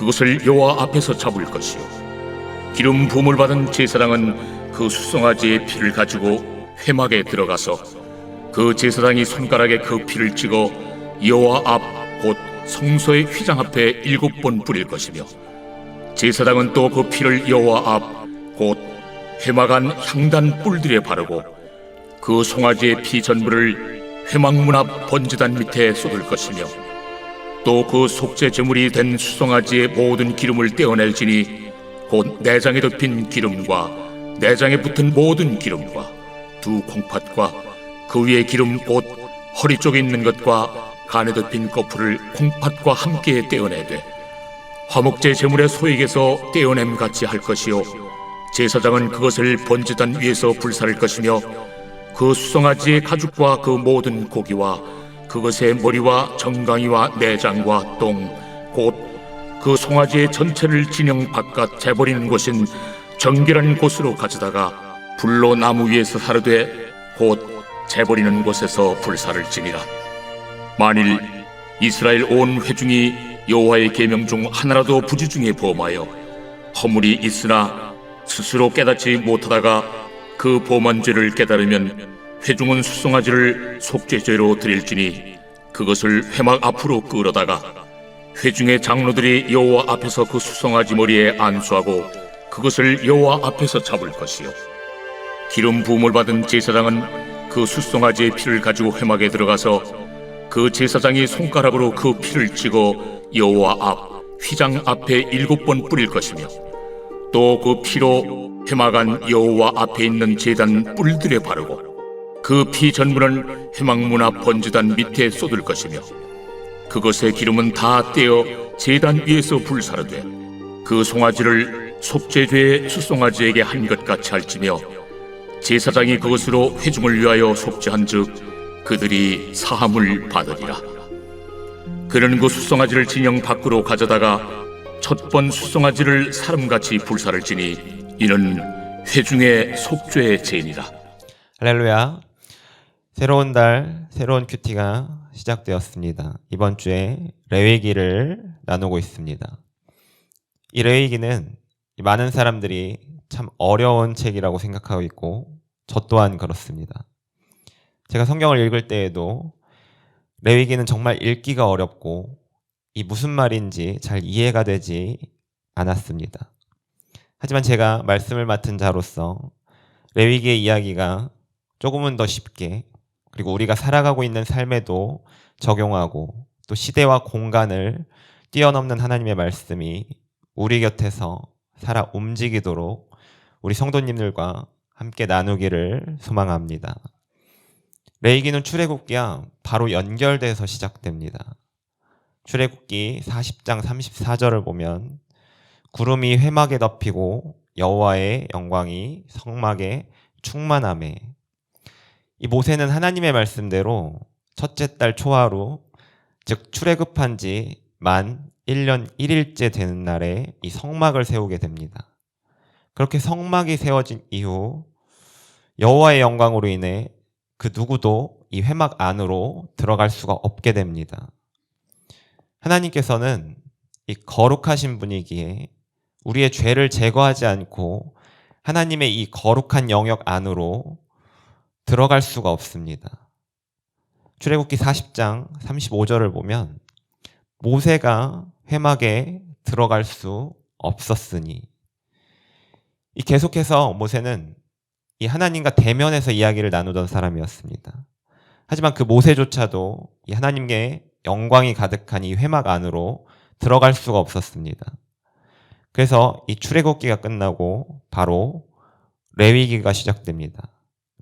그것을 여호와 앞에서 잡을 것이요. 기름 부음을 받은 제사장은 그 수송아지의 피를 가지고 회막에 들어가서 그 제사장이 손가락에 그 피를 찍어 여호와 앞 곧 성소의 휘장 앞에 일곱 번 뿌릴 것이며 제사장은 또 그 피를 여호와 앞 곧 회막 안 향단 뿔들에 바르고 그 송아지의 피 전부를 회막문 앞 번제단 밑에 쏟을 것이며 또 그 속죄 제물이 된 수송아지의 모든 기름을 떼어낼지니 곧 내장에 덮인 기름과 내장에 붙은 모든 기름과 두 콩팥과 그 위에 기름 곧 허리 쪽에 있는 것과 간에 덮인 거풀을 콩팥과 함께 떼어내되 화목제 제물의 소액에서 떼어냄 같이 할 것이요 제사장은 그것을 번제단 위에서 불사를 것이며 그 수송아지의 가죽과 그 모든 고기와 그것의 머리와 정강이와 내장과 똥 곧 그 송아지의 전체를 진영 바깥 재버리는 곳인 정결한 곳으로 가져다가 불로 나무 위에서 사르되 곧 재버리는 곳에서 불사를 지니라. 만일 이스라엘 온 회중이 여호와의 계명 중 하나라도 부지 중에 범하여 허물이 있으나 스스로 깨닫지 못하다가 그 범한 죄를 깨달으면 회중은 수송아지를 속죄죄로 드릴지니 그것을 회막 앞으로 끌어다가 회중의 장로들이 여호와 앞에서 그 수송아지 머리에 안수하고 그것을 여호와 앞에서 잡을 것이요. 기름 부음을 받은 제사장은 그 수송아지의 피를 가지고 회막에 들어가서 그 제사장이 손가락으로 그 피를 찍어 여호와 앞 휘장 앞에 일곱 번 뿌릴 것이며 또 그 피로 회막 안 여호와 앞에 있는 제단 뿔들에 바르고 그 피 전부는 회막문 앞 번제단 밑에 쏟을 것이며 그것의 기름은 다 떼어 제단 위에서 불사르되 그 송아지를 속죄죄의 수송아지에게 한 것 같이 할지며 제사장이 그것으로 회중을 위하여 속죄한즉 그들이 사함을 받으리라. 그는 그 수송아지를 진영 밖으로 가져다가 첫번 수송아지를 사람같이 불사를 지니 이는 회중의 속죄의 죄니라. 할렐루야. 새로운 달, 새로운 큐티가 시작되었습니다. 이번 주에 레위기를 나누고 있습니다. 이 레위기는 많은 사람들이 참 어려운 책이라고 생각하고 있고, 저 또한 그렇습니다. 제가 성경을 읽을 때에도 레위기는 정말 읽기가 어렵고, 이 무슨 말인지 잘 이해가 되지 않았습니다. 하지만 제가 말씀을 맡은 자로서 레위기의 이야기가 조금은 더 쉽게 그리고 우리가 살아가고 있는 삶에도 적용하고 또 시대와 공간을 뛰어넘는 하나님의 말씀이 우리 곁에서 살아 움직이도록 우리 성도님들과 함께 나누기를 소망합니다. 레이기는 출애굽기와 바로 연결돼서 시작됩니다. 출애굽기 40장 34절을 보면 구름이 회막에 덮이고 여호와의 영광이 성막에 충만함에 이 모세는 하나님의 말씀대로 첫째 달 초하루 즉 출애굽한 지 만 1년 1일째 되는 날에 이 성막을 세우게 됩니다. 그렇게 성막이 세워진 이후 여호와의 영광으로 인해 그 누구도 이 회막 안으로 들어갈 수가 없게 됩니다. 하나님께서는 이 거룩하신 분이기에 우리의 죄를 제거하지 않고 하나님의 이 거룩한 영역 안으로 들어갈 수가 없습니다. 출애굽기 40장 35절을 보면 모세가 회막에 들어갈 수 없었으니 이 계속해서 모세는 이 하나님과 대면에서 이야기를 나누던 사람이었습니다. 하지만 그 모세조차도 이 하나님께 영광이 가득한 이 회막 안으로 들어갈 수가 없었습니다. 그래서 이 출애굽기가 끝나고 바로 레위기가 시작됩니다.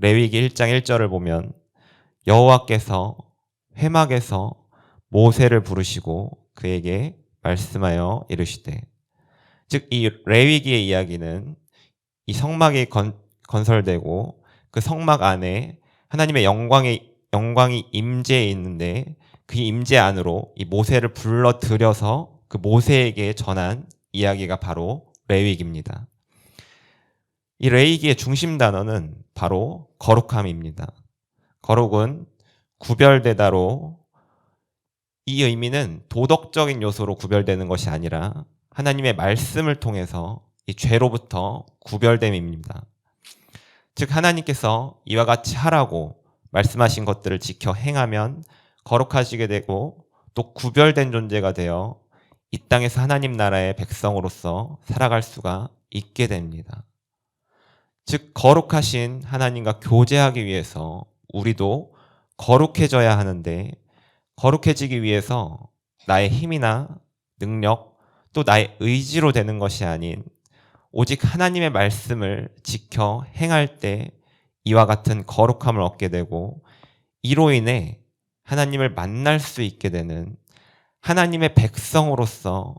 레위기 1장 1절을 보면 여호와께서 회막에서 모세를 부르시고 그에게 말씀하여 이르시되 즉 이 레위기의 이야기는 이 성막이 건, 건설되고 그 성막 안에 하나님의 영광의 영광이 임재해 있는데 그 임재 안으로 이 모세를 불러 들여서 그 모세에게 전한 이야기가 바로 레위기입니다. 이 레위기의 중심 단어는 바로 거룩함입니다. 거룩은 구별되다로 이 의미는 도덕적인 요소로 구별되는 것이 아니라 하나님의 말씀을 통해서 이 죄로부터 구별됨입니다. 즉 하나님께서 이와 같이 하라고 말씀하신 것들을 지켜 행하면 거룩하시게 되고 또 구별된 존재가 되어 이 땅에서 하나님 나라의 백성으로서 살아갈 수가 있게 됩니다. 즉 거룩하신 하나님과 교제하기 위해서 우리도 거룩해져야 하는데 거룩해지기 위해서 나의 힘이나 능력 또 나의 의지로 되는 것이 아닌 오직 하나님의 말씀을 지켜 행할 때 이와 같은 거룩함을 얻게 되고 이로 인해 하나님을 만날 수 있게 되는 하나님의 백성으로서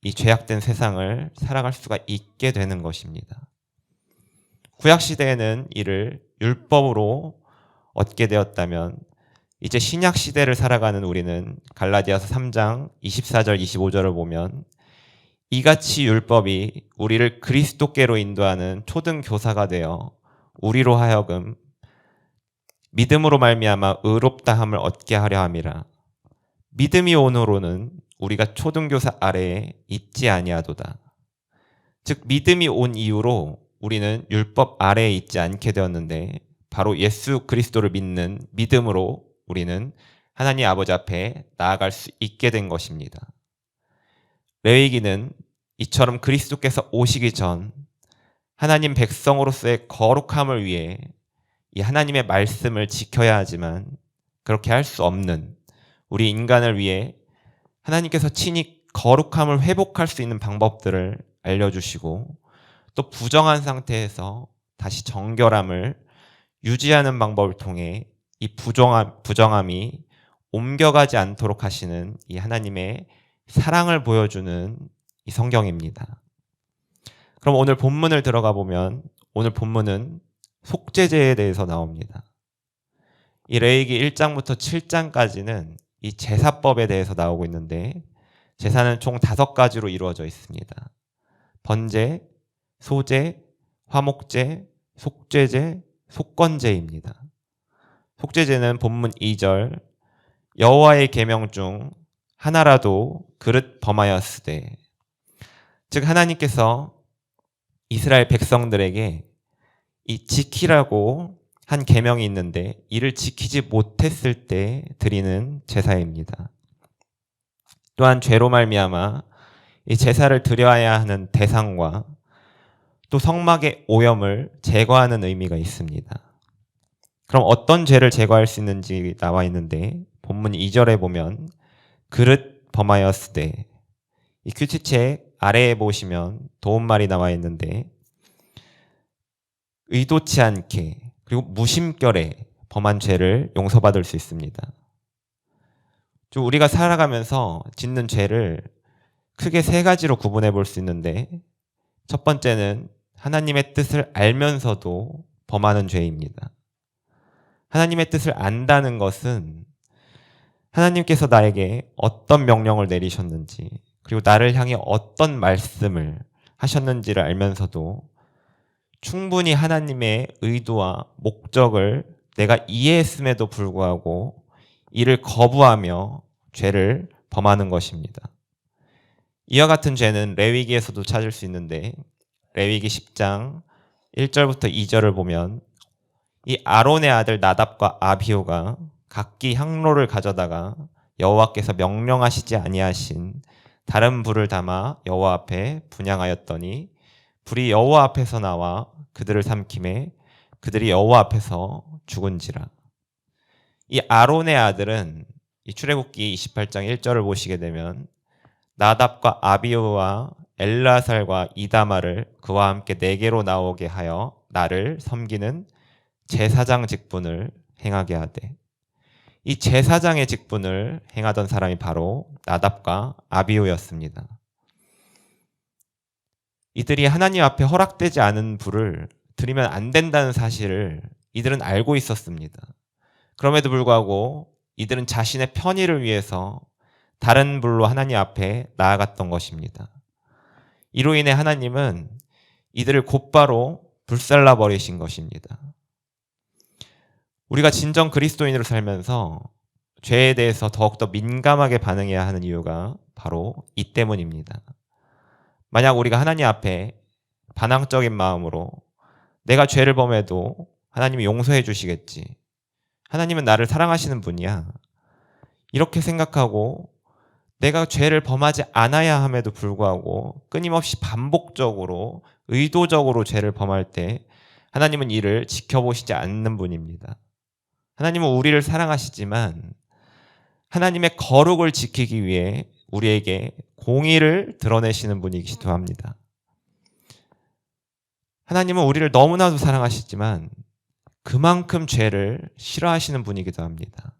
이 죄악된 세상을 살아갈 수가 있게 되는 것입니다. 구약 시대에는 이를 율법으로 얻게 되었다면 이제 신약 시대를 살아가는 우리는 갈라디아서 3장 24절 25절을 보면 이같이 율법이 우리를 그리스도께로 인도하는 초등 교사가 되어 우리로 하여금 믿음으로 말미암아 의롭다 함을 얻게 하려 함이라. 믿음이 온으로는 우리가 초등교사 아래에 있지 아니하도다. 즉 믿음이 온 이후로 우리는 율법 아래에 있지 않게 되었는데 바로 예수 그리스도를 믿는 믿음으로 우리는 하나님 아버지 앞에 나아갈 수 있게 된 것입니다. 레위기는 이처럼 그리스도께서 오시기 전 하나님 백성으로서의 거룩함을 위해 이 하나님의 말씀을 지켜야 하지만 그렇게 할 수 없는 우리 인간을 위해 하나님께서 친히 거룩함을 회복할 수 있는 방법들을 알려주시고 또 부정한 상태에서 다시 정결함을 유지하는 방법을 통해 이 부정함, 부정함이 옮겨가지 않도록 하시는 이 하나님의 사랑을 보여주는 이 성경입니다. 그럼 오늘 본문을 들어가 보면 오늘 본문은 속죄제에 대해서 나옵니다. 이 레이기 1장부터 7장까지는 이 제사법에 대해서 나오고 있는데 제사는 총 다섯 가지로 이루어져 있습니다. 번제, 소제, 화목제, 속죄제, 속건제입니다. 속죄제는 본문 2절 여호와의 계명 중 하나라도 그릇 범하였으되 즉 하나님께서 이스라엘 백성들에게 이 지키라고 한 계명이 있는데 이를 지키지 못했을 때 드리는 제사입니다. 또한 죄로 말미암아 이 제사를 드려야 하는 대상과 또 성막의 오염을 제거하는 의미가 있습니다. 그럼 어떤 죄를 제거할 수 있는지 나와 있는데 본문 2절에 보면 그릇 범하였으되 이 큐티책 아래에 보시면 도움말이 나와 있는데 의도치 않게 그리고 무심결에 범한 죄를 용서받을 수 있습니다. 좀 우리가 살아가면서 짓는 죄를 크게 세 가지로 구분해 볼 수 있는데 첫 번째는 하나님의 뜻을 알면서도 범하는 죄입니다. 하나님의 뜻을 안다는 것은 하나님께서 나에게 어떤 명령을 내리셨는지 그리고 나를 향해 어떤 말씀을 하셨는지를 알면서도 충분히 하나님의 의도와 목적을 내가 이해했음에도 불구하고 이를 거부하며 죄를 범하는 것입니다. 이와 같은 죄는 레위기에서도 찾을 수 있는데 레위기 10장 1절부터 2절을 보면 이 아론의 아들 나답과 아비오가 각기 향로를 가져다가 여호와께서 명령하시지 아니하신 다른 불을 담아 여호와 앞에 분양하였더니 불이 여호와 앞에서 나와 그들을 삼킴에 그들이 여호와 앞에서 죽은지라. 이 아론의 아들은 이 출애굽기 28장 1절을 보시게 되면 나답과 아비오와 엘라살과 이다마를 그와 함께 내게로 나오게 하여 나를 섬기는 제사장 직분을 행하게 하되 이 제사장의 직분을 행하던 사람이 바로 나답과 아비오였습니다. 이들이 하나님 앞에 허락되지 않은 불을 드리면 안 된다는 사실을 이들은 알고 있었습니다. 그럼에도 불구하고 이들은 자신의 편의를 위해서 다른 불로 하나님 앞에 나아갔던 것입니다. 이로 인해 하나님은 이들을 곧바로 불살라 버리신 것입니다. 우리가 진정 그리스도인으로 살면서 죄에 대해서 더욱더 민감하게 반응해야 하는 이유가 바로 이 때문입니다. 만약 우리가 하나님 앞에 반항적인 마음으로 내가 죄를 범해도 하나님이 용서해 주시겠지. 하나님은 나를 사랑하시는 분이야. 이렇게 생각하고 내가 죄를 범하지 않아야 함에도 불구하고 끊임없이 반복적으로 의도적으로 죄를 범할 때 하나님은 이를 지켜보시지 않는 분입니다. 하나님은 우리를 사랑하시지만 하나님의 거룩을 지키기 위해 우리에게 공의를 드러내시는 분이기도 합니다. 하나님은 우리를 너무나도 사랑하시지만 그만큼 죄를 싫어하시는 분이기도 합니다.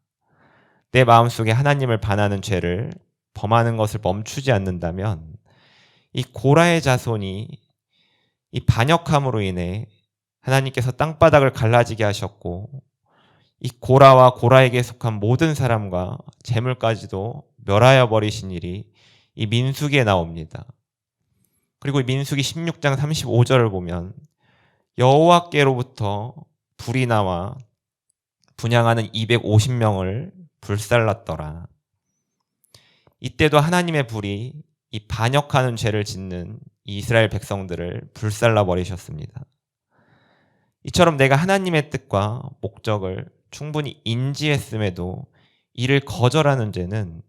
내 마음속에 하나님을 반하는 죄를 범하는 것을 멈추지 않는다면 이 고라의 자손이 이 반역함으로 인해 하나님께서 땅바닥을 갈라지게 하셨고 이 고라와 고라에게 속한 모든 사람과 재물까지도 멸하여 버리신 일이 이 민수기에 나옵니다. 그리고 이 민수기 16장 35절을 보면 여호와께로부터 불이 나와 분양하는 250명을 불살랐더라. 이때도 하나님의 불이 이 반역하는 죄를 짓는 이 이스라엘 백성들을 불살라 버리셨습니다. 이처럼 내가 하나님의 뜻과 목적을 충분히 인지했음에도 이를 거절하는 죄는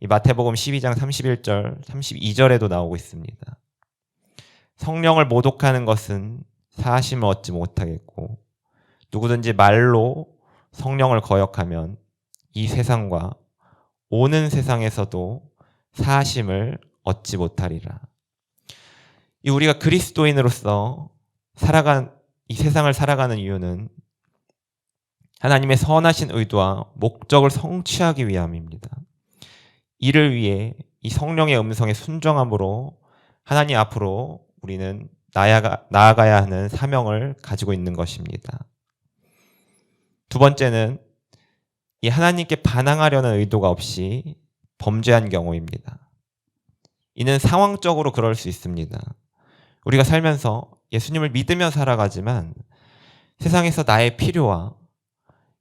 이 마태복음 12장 31절, 32절에도 나오고 있습니다. 성령을 모독하는 것은 사심을 얻지 못하겠고 누구든지 말로 성령을 거역하면 이 세상과 오는 세상에서도 사심을 얻지 못하리라. 이 우리가 그리스도인으로서 살아간 이 세상을 살아가는 이유는 하나님의 선하신 의도와 목적을 성취하기 위함입니다. 이를 위해 이 성령의 음성에 순종함으로 하나님 앞으로 우리는 나아가, 나아가야 하는 사명을 가지고 있는 것입니다. 두 번째는 이 하나님께 반항하려는 의도가 없이 범죄한 경우입니다. 이는 상황적으로 그럴 수 있습니다. 우리가 살면서 예수님을 믿으며 살아가지만 세상에서 나의 필요와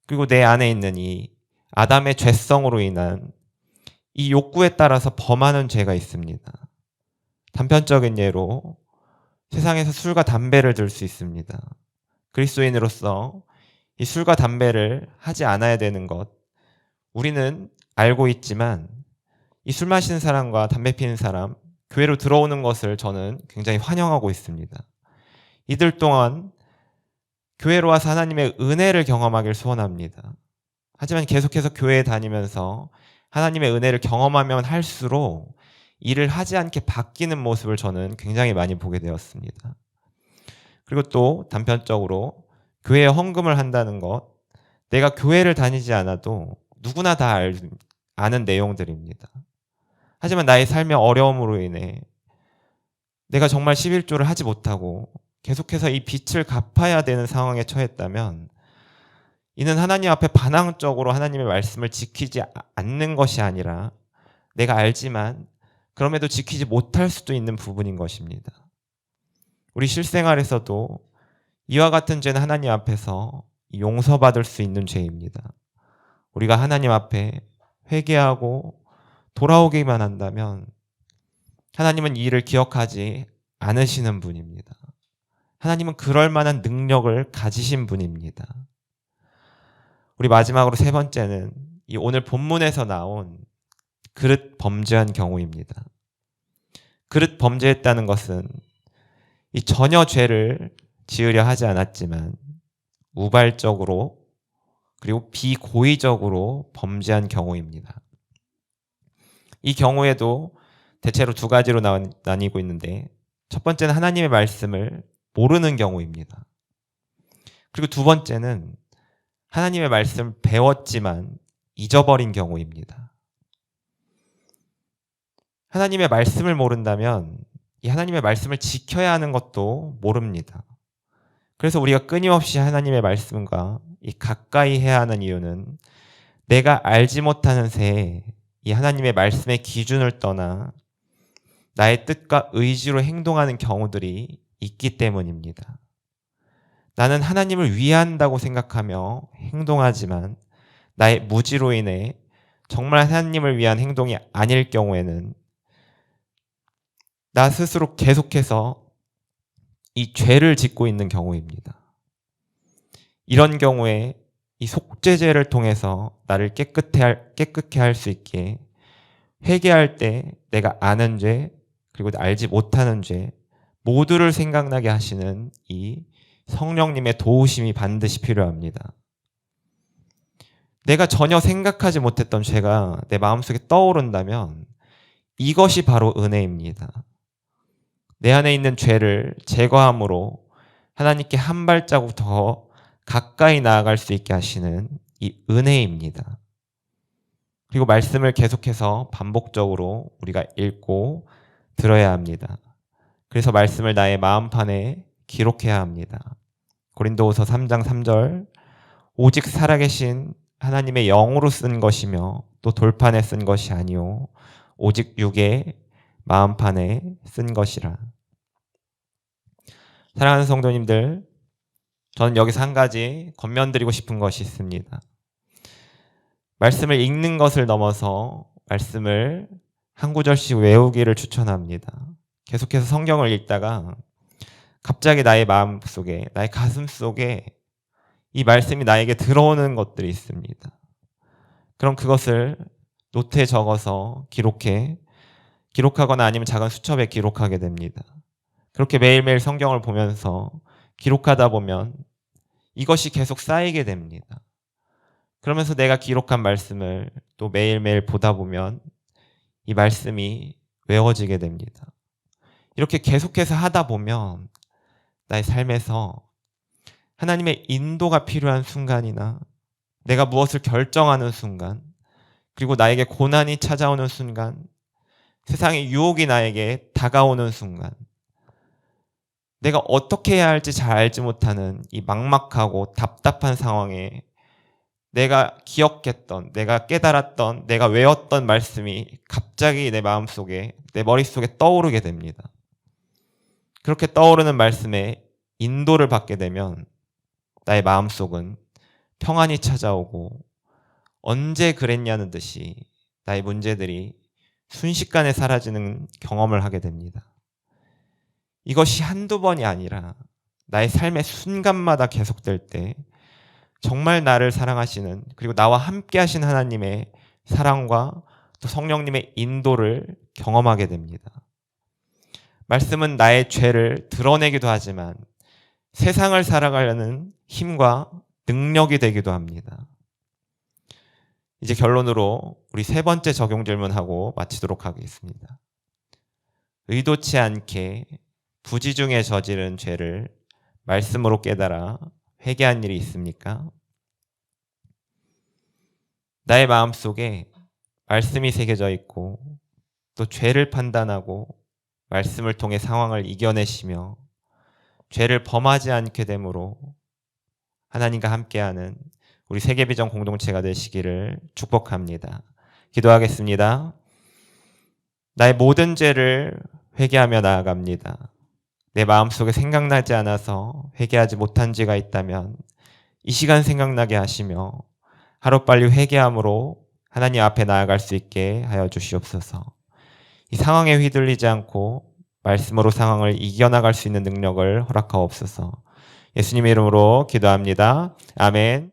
그리고 내 안에 있는 이 아담의 죄성으로 인한 이 욕구에 따라서 범하는 죄가 있습니다. 단편적인 예로 세상에서 술과 담배를 들 수 있습니다. 그리스도인으로서 이 술과 담배를 하지 않아야 되는 것, 우리는 알고 있지만 이 술 마시는 사람과 담배 피는 사람, 교회로 들어오는 것을 저는 굉장히 환영하고 있습니다. 이들 동안 교회로 와서 하나님의 은혜를 경험하길 소원합니다. 하지만 계속해서 교회에 다니면서 하나님의 은혜를 경험하면 할수록 일을 하지 않게 바뀌는 모습을 저는 굉장히 많이 보게 되었습니다. 그리고 또 단편적으로 교회에 헌금을 한다는 것, 내가 교회를 다니지 않아도 누구나 다 알, 아는 내용들입니다. 하지만 나의 삶의 어려움으로 인해 내가 정말 11조를 하지 못하고 계속해서 이 빚을 갚아야 되는 상황에 처했다면 이는 하나님 앞에 반항적으로 하나님의 말씀을 지키지 않는 것이 아니라 내가 알지만 그럼에도 지키지 못할 수도 있는 부분인 것입니다. 우리 실생활에서도 이와 같은 죄는 하나님 앞에서 용서받을 수 있는 죄입니다. 우리가 하나님 앞에 회개하고 돌아오기만 한다면 하나님은 이 일을 기억하지 않으시는 분입니다. 하나님은 그럴 만한 능력을 가지신 분입니다. 우리 마지막으로 세 번째는 이 오늘 본문에서 나온 그릇 범죄한 경우입니다. 그릇 범죄했다는 것은 이 전혀 죄를 지으려 하지 않았지만 우발적으로 그리고 비고의적으로 범죄한 경우입니다. 이 경우에도 대체로 두 가지로 나뉘고 있는데 첫 번째는 하나님의 말씀을 모르는 경우입니다. 그리고 두 번째는 하나님의 말씀을 배웠지만 잊어버린 경우입니다. 하나님의 말씀을 모른다면 이 하나님의 말씀을 지켜야 하는 것도 모릅니다. 그래서 우리가 끊임없이 하나님의 말씀과 이 가까이 해야 하는 이유는 내가 알지 못하는 새에 이 하나님의 말씀의 기준을 떠나 나의 뜻과 의지로 행동하는 경우들이 있기 때문입니다. 나는 하나님을 위한다고 생각하며 행동하지만 나의 무지로 인해 정말 하나님을 위한 행동이 아닐 경우에는 나 스스로 계속해서 이 죄를 짓고 있는 경우입니다. 이런 경우에 이 속죄제를 통해서 나를 깨끗해 할, 깨끗게 할수 있게 회개할 때 내가 아는 죄 그리고 알지 못하는 죄 모두를 생각나게 하시는 이 성령님의 도우심이 반드시 필요합니다. 내가 전혀 생각하지 못했던 죄가 내 마음속에 떠오른다면 이것이 바로 은혜입니다. 내 안에 있는 죄를 제거함으로 하나님께 한 발자국 더 가까이 나아갈 수 있게 하시는 이 은혜입니다. 그리고 말씀을 계속해서 반복적으로 우리가 읽고 들어야 합니다. 그래서 말씀을 나의 마음판에 기록해야 합니다. 고린도후서 3장 3절 오직 살아계신 하나님의 영으로 쓴 것이며 또 돌판에 쓴 것이 아니요 오직 육의 마음판에 쓴 것이라. 사랑하는 성도님들, 저는 여기서 한 가지 건면드리고 싶은 것이 있습니다. 말씀을 읽는 것을 넘어서 말씀을 한 구절씩 외우기를 추천합니다. 계속해서 성경을 읽다가 갑자기 나의 마음 속에, 나의 가슴 속에 이 말씀이 나에게 들어오는 것들이 있습니다. 그럼 그것을 노트에 적어서 기록해, 기록하거나 아니면 작은 수첩에 기록하게 됩니다. 그렇게 매일매일 성경을 보면서 기록하다 보면 이것이 계속 쌓이게 됩니다. 그러면서 내가 기록한 말씀을 또 매일매일 보다 보면 이 말씀이 외워지게 됩니다. 이렇게 계속해서 하다 보면 나의 삶에서 하나님의 인도가 필요한 순간이나 내가 무엇을 결정하는 순간, 그리고 나에게 고난이 찾아오는 순간, 세상의 유혹이 나에게 다가오는 순간, 내가 어떻게 해야 할지 잘 알지 못하는 이 막막하고 답답한 상황에 내가 기억했던, 내가 깨달았던, 내가 외웠던 말씀이 갑자기 내 마음속에, 내 머릿속에 떠오르게 됩니다. 그렇게 떠오르는 말씀에 인도를 받게 되면 나의 마음속은 평안이 찾아오고 언제 그랬냐는 듯이 나의 문제들이 순식간에 사라지는 경험을 하게 됩니다. 이것이 한두 번이 아니라 나의 삶의 순간마다 계속될 때 정말 나를 사랑하시는 그리고 나와 함께 하신 하나님의 사랑과 또 성령님의 인도를 경험하게 됩니다. 말씀은 나의 죄를 드러내기도 하지만 세상을 살아가려는 힘과 능력이 되기도 합니다. 이제 결론으로 우리 세 번째 적용 질문하고 마치도록 하겠습니다. 의도치 않게 부지 중에 저지른 죄를 말씀으로 깨달아 회개한 일이 있습니까? 나의 마음 속에 말씀이 새겨져 있고 또 죄를 판단하고 말씀을 통해 상황을 이겨내시며 죄를 범하지 않게 되므로 하나님과 함께하는 우리 세계비전 공동체가 되시기를 축복합니다. 기도하겠습니다. 나의 모든 죄를 회개하며 나아갑니다. 내 마음속에 생각나지 않아서 회개하지 못한 죄가 있다면 이 시간 생각나게 하시며 하루빨리 회개함으로 하나님 앞에 나아갈 수 있게 하여 주시옵소서. 이 상황에 휘둘리지 않고 말씀으로 상황을 이겨나갈 수 있는 능력을 허락하옵소서. 예수님의 이름으로 기도합니다. 아멘.